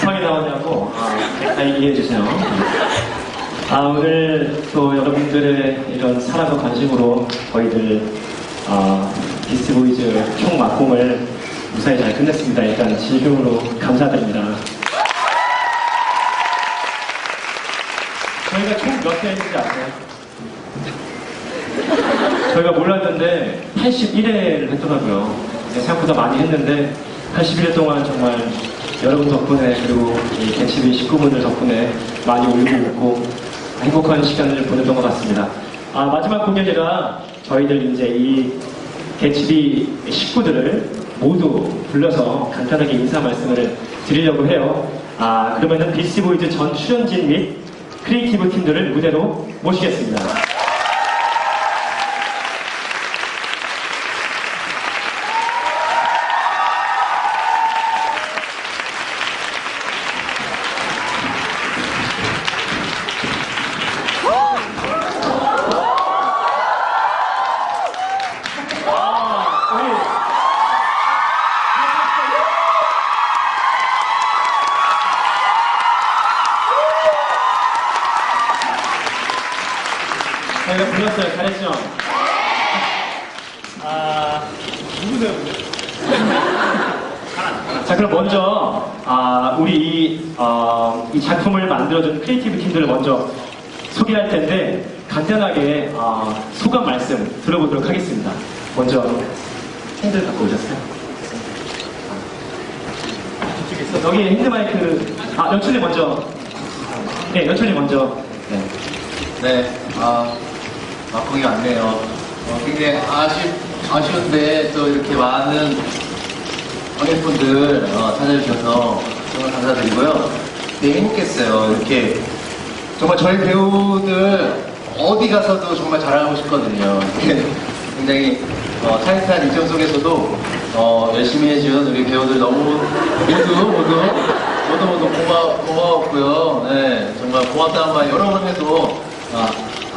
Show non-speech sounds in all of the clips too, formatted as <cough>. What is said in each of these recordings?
급하게 나왔냐고 아, 다 이해해 주세요. 아 오늘 또 여러분들의 이런 사랑과 관심으로 저희들 아, 비스보이즈 총 막공을 무사히 잘 끝냈습니다. 일단 진심으로 감사드립니다. 저희가 총 몇 회 했는지 아세요? 저희가 몰랐는데 81회를 했더라고요. 네, 생각보다 많이 했는데 81회 동안 정말 여러분 덕분에 그리고 이 개치비 식구분들 덕분에 많이 울고 웃고 행복한 시간을 보냈던 것 같습니다. 아, 마지막 공연이라 저희들 이제 이 개치비 식구들을 모두 불러서 간단하게 인사 말씀을 드리려고 해요. 아, 그러면은 비스보이즈 전 출연진 및 크리에이티브 팀들을 무대로 모시겠습니다. 누구세요? 자, 그럼 먼저, 아, 우리 이, 어, 이 작품을 만들어준 크리에이티브 팀들을 먼저 소개할 텐데, 간단하게, 아, 소감 말씀 들어보도록 하겠습니다. 먼저, 핸들 갖고 오셨어요? 있어. 여기 핸드마이크, 아, 연출님 먼저. 네, 연출님 먼저. 네. 네, 아, 막공이 왔네요. 어, 굉장히 아쉽, 아쉬운데 또 이렇게 많은 관객분들 어, 찾아주셔서 정말 감사드리고요. 되게 행복했어요. 이렇게 정말 저희 배우들 어디 가서도 정말 자랑하고 싶거든요. 굉장히 어, 타이트한 일정 속에서도 어, 열심히 해준 우리 배우들 너무 모두 모두 모두 모두 고마, 고마웠고요. 네, 정말 고맙다는 말 여러 번 해도 아,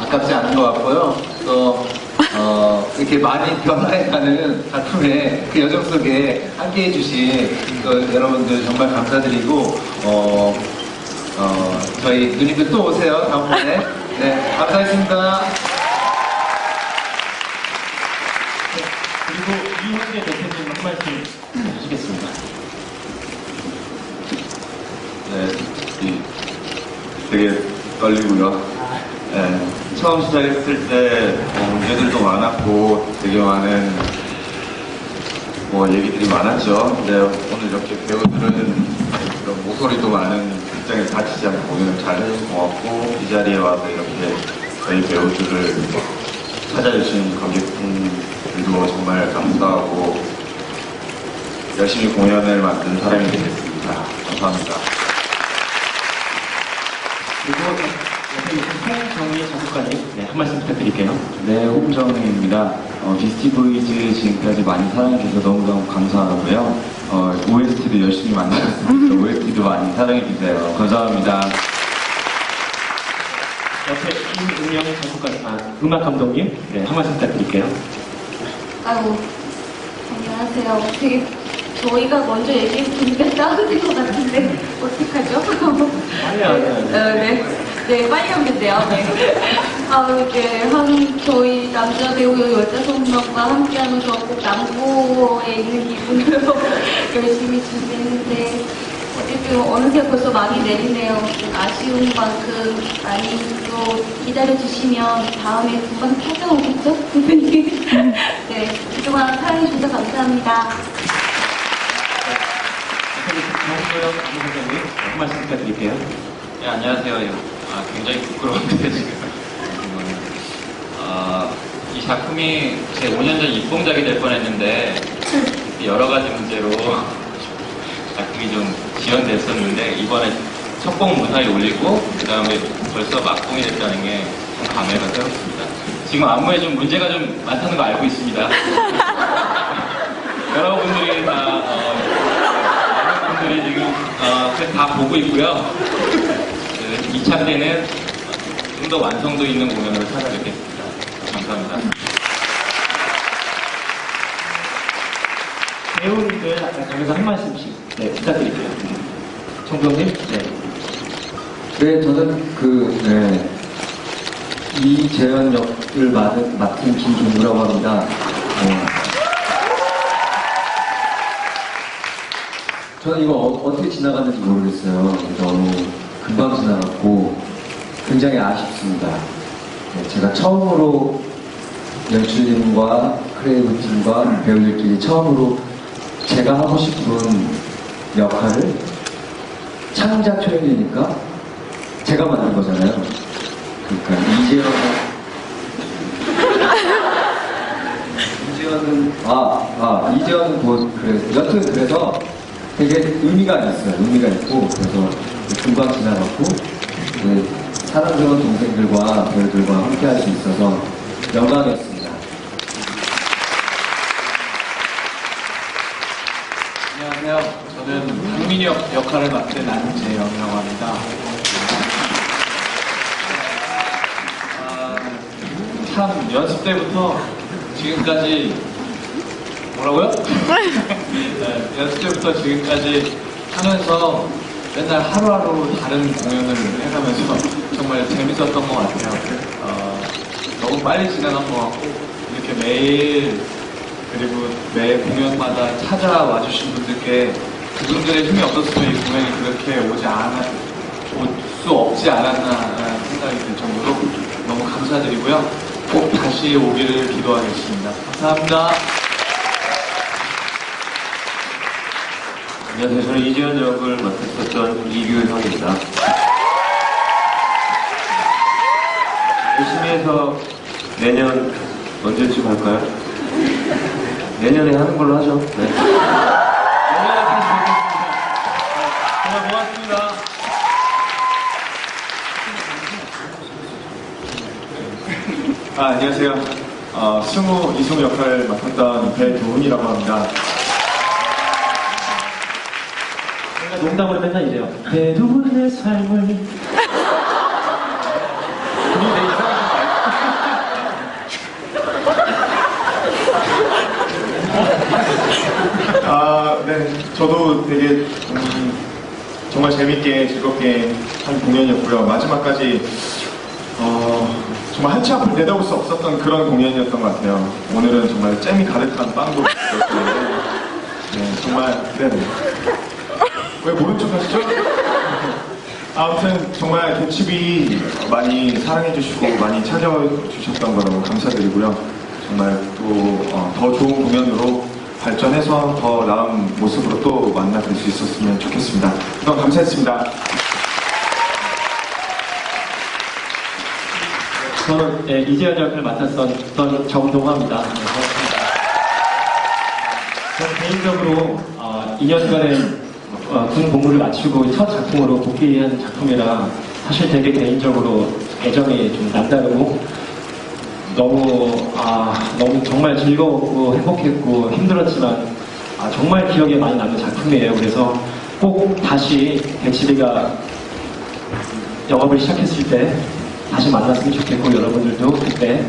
아깝지 않은 것 같고요. 또 어, 이렇게 많이 변화해가는 작품의 그 여정 속에 함께 해 주신 그 여러분들 정말 감사드리고 어, 어, 저희 누님들 또 오세요 다음번에 네 감사했습니다. 그리고 이현재 대표님 한 말씀 해주시겠습니다. 네, 이- 되게 떨리고요. 네, 처음 시작했을 때 어, 문제들도 많았고 되게 많은 뭐 얘기들이 많았죠. 근데 오늘 이렇게 배우들은 그런 모서리도 많은 극장에 다치지 않고 공연을 잘 해줘서 고맙고 이 자리에 와서 이렇게 저희 배우들을 찾아주신 관객분들도 정말 감사하고 열심히 공연을 만든 사람이 되겠습니다. 감사합니다. 그리고 홍정희 작곡가님 네, 한 말씀 부탁드릴게요. 네, 홍정희입니다. 어, 비스티 보이즈 지금까지 많이 사랑해주셔서 너무너무 감사하고요. 어, OST도 열심히 만들었으니까 OST도 <laughs> 많이 사랑해주세요. 감사합니다. 옆에 임은영 작곡가, 아, 음악 감독님 네, 한 말씀 부탁드릴게요. 아유, 안녕하세요. 되게 저희가 먼저 얘기해보니까 싸우는 <laughs> 것 같은데 어떡하죠? 아니, 아니, 아니. 어, 네. 네, 빨리 돼요. 네. 아, 이렇게 한 저희 남자 배우 여자 성명과 함께하면서 꼭 남고에 있는 기분으로 열심히 준비했는데 어쨌든 어느새 벌써 많이 내리네요. 아쉬운 만큼 많이 또 기다려주시면 다음에 금방 찾아오겠죠? 선생님? 네, 그동안 사랑해주셔서 감사합니다. 감독님 네, 한 말씀 부탁드릴게요. 네, 안녕하세요. 아, 굉장히 부끄러운데, <laughs> 지금. 아, 이 작품이 제 5년 전 입봉작이 될 뻔했는데, 여러 가지 문제로 <laughs> 작품이 좀 지연됐었는데, 이번에 첫 곡 무사히 올리고, 그 다음에 벌써 막공이 됐다는 게 참 감회가 새롭습니다. 지금 안무에 좀 문제가 좀 많다는 거 알고 있습니다. <laughs> 여러분들이 다, 어, 많은 분들이 지금, 어, 그다 보고 있고요. 2차 때는 좀 더 완성도 있는 공연으로 찾아뵙겠습니다. 감사합니다. 배우님들 여기서 한 말씀씩 네, 부탁드릴게요. 정동님, 네. 네, 저는 그, 네, 이재현 역을 맡은, 맡은 김종구라고 합니다. 네. 저는 이거 어, 떻게 지나갔는지 모르겠어요. 너무 금방 지나갔고 굉장히 아쉽습니다. 네, 제가 처음으로 연출님과 크레이브 팀과 배우들끼리 처음으로 제가 하고 싶은 역할을 창작 초연이니까 제가 만든 거잖아요. 그러니까 이재현 <laughs> 이재현은 아, 아 이재현은 뭐 그래 여튼 그래서 되게 의미가 있어요. 의미가 있고 그래서 금방 지나갔고 네, 사랑스러운 동생들과 배우들과 함께 할 수 있어서 영광이었습니다. 안녕하세요. 저는 박민혁 역할을 맡은 안재영이라고 합니다. 아, 참 연습 때부터 지금까지 뭐라고요? <laughs> 네, 연습 때부터 지금까지 하면서 맨날 하루하루 다른 공연을 해가면서 정말 재밌었던 것 같아요. 어, 너무 빨리 지나간 것 같고 이렇게 매일 그리고 매 공연마다 찾아와 주신 분들께 그분들의 힘이 없었으면 이 공연이 그렇게 오지 않아 올 수 없지 않았나라는 생각이 들 정도로 너무 감사드리고요. 꼭 다시 오기를 기도하겠습니다. 감사합니다. 안녕하세요. 저는 이재현 역을 맡았었던 이규형입니다. 열심히 해서 내년 언제쯤 할까요? 내년에 하는 걸로 하죠. 네. 내년에 다시 뵙겠습니다. 정말 고맙습니다. 아, 안녕하세요. 어, 승우, 이승우 역할을 맡았던 배도훈이라고 합니다. 농담으로 맨날 이래요. 배두분의 삶을 아, 네. 저도 되게 음, 정말 재밌게 즐겁게 한 공연이었고요. 마지막까지 어, 정말 한치 앞을 내다볼 수 없었던 그런 공연이었던 것 같아요. 오늘은 정말 잼이 가득한 빵도 있었는데 <laughs> 네, 정말 네. 왜 모른 척 하시죠? 아무튼 정말 개츠비 많이 사랑해 주시고 많이 찾아와 주셨던 거 너무 감사드리고요. 정말 또 더 좋은 공연으로 발전해서 더 나은 모습으로 또 만나 뵐 수 있었으면 좋겠습니다. 너무 감사했습니다. 저는 네, 이재현 역을 맡았던 정동화입니다. 네. 저는 개인적으로 어, 2년간의 어, 군 복무를 마치고 첫 작품으로 복귀한 작품이라 사실 되게 개인적으로 애정이 좀 남다르고 너무 아 너무 정말 즐거웠고 행복했고 힘들었지만 아, 정말 기억에 많이 남는 작품이에요. 그래서 꼭 다시 배치비가 영업을 시작했을 때 다시 만났으면 좋겠고 여러분들도 그때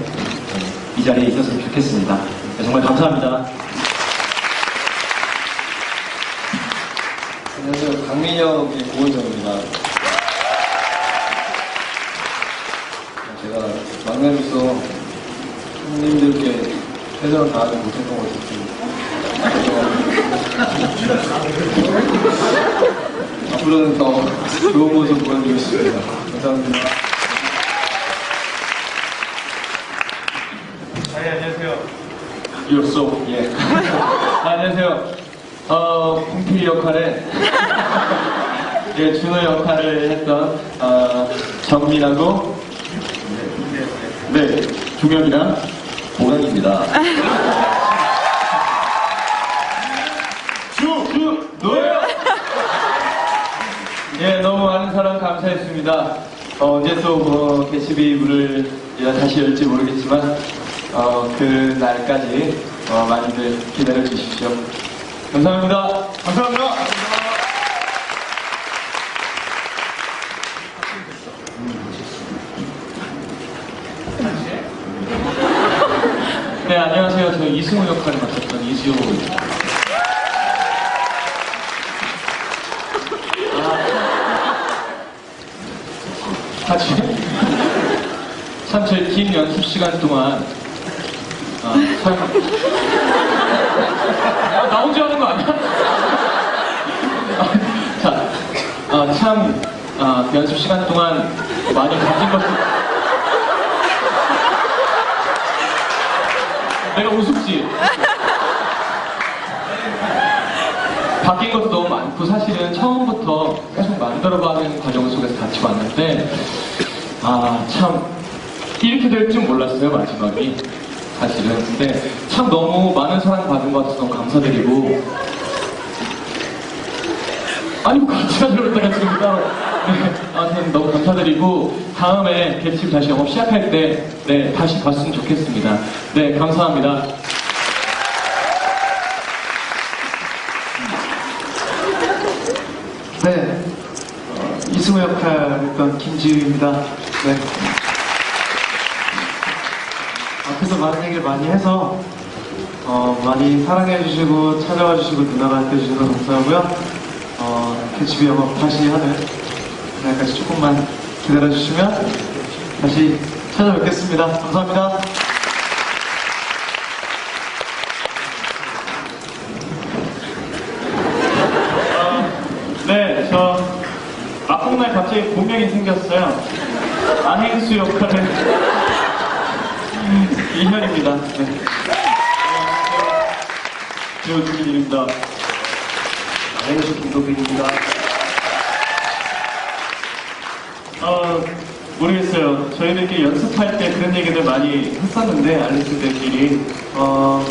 이 자리에 있었으면 좋겠습니다. 네, 정말 감사합니다. 안녕하세요. 강민혁의 고은정입니다. 제가 막내로서 형님들께 최선을 다하지 못했던 것 같습니다. 앞으로는 더 좋은 모습 보여드리겠습니다. 감사합니다. 네, 안녕하세요. 이었어. 예. 아, 안녕하세요. 어, 봉필 역할에, <laughs> 예, 준호 역할을 했던, 어, 정민하고, 네, 종혁이랑 보강입니다. 주! 주! 노예요! 예, 너무 많은 사랑 감사했습니다. 어, 언제 또 뭐, 문을 다시 열지 모르겠지만, 어, 그 날까지 어, 많이들 기다려 주십시오. 감사합니다. 감사합니다. 네, 안녕하세요. 저 이승우 역할을 맡았던 이지호입니다. 사실 아. 아, 참제 긴 연습 시간 동안 아, 참 나 혼자 하는 거 아니야? 아, 자, 아, 참 아, 연습 시간 동안 많이 가진 것들 내가 우습지? 바뀐 것도 너무 많고 사실은 처음부터 계속 만들어가는 과정 속에서 같이 왔는데 아 참 이렇게 될 줄 몰랐어요 마지막이 사실은. 근데 참 너무 많은 사랑 받은 것 같아서 너무 감사드리고. 아니 뭐 같이 가자고 했다가 지금 따로 네, 아무튼 너무 감사드리고. 다음에 개집 다시 영업 시작할 때 네, 다시 봤으면 좋겠습니다. 네 감사합니다. 네, 어, 이승우 역할 했던 김지우입니다. 네. 많은 얘기를 많이 해서 어, 많이 사랑해 주시고 찾아와 주시고 누나가 해 주셔서 감사하고요. 어, 개집이 영업 다시 하는 그날까지 조금만 기다려 주시면 다시 찾아뵙겠습니다. 감사합니다. 네, 저 앞봉날 갑자기 본명이 생겼어요. 안행수 역할을 이현입니다. 네. 배우 주민입니다. 안행수 김도빈입니다. 어, 모르겠어요. 저희들끼리 연습할 때 그런 얘기들 많이 했었는데, 알리스들끼리. 어,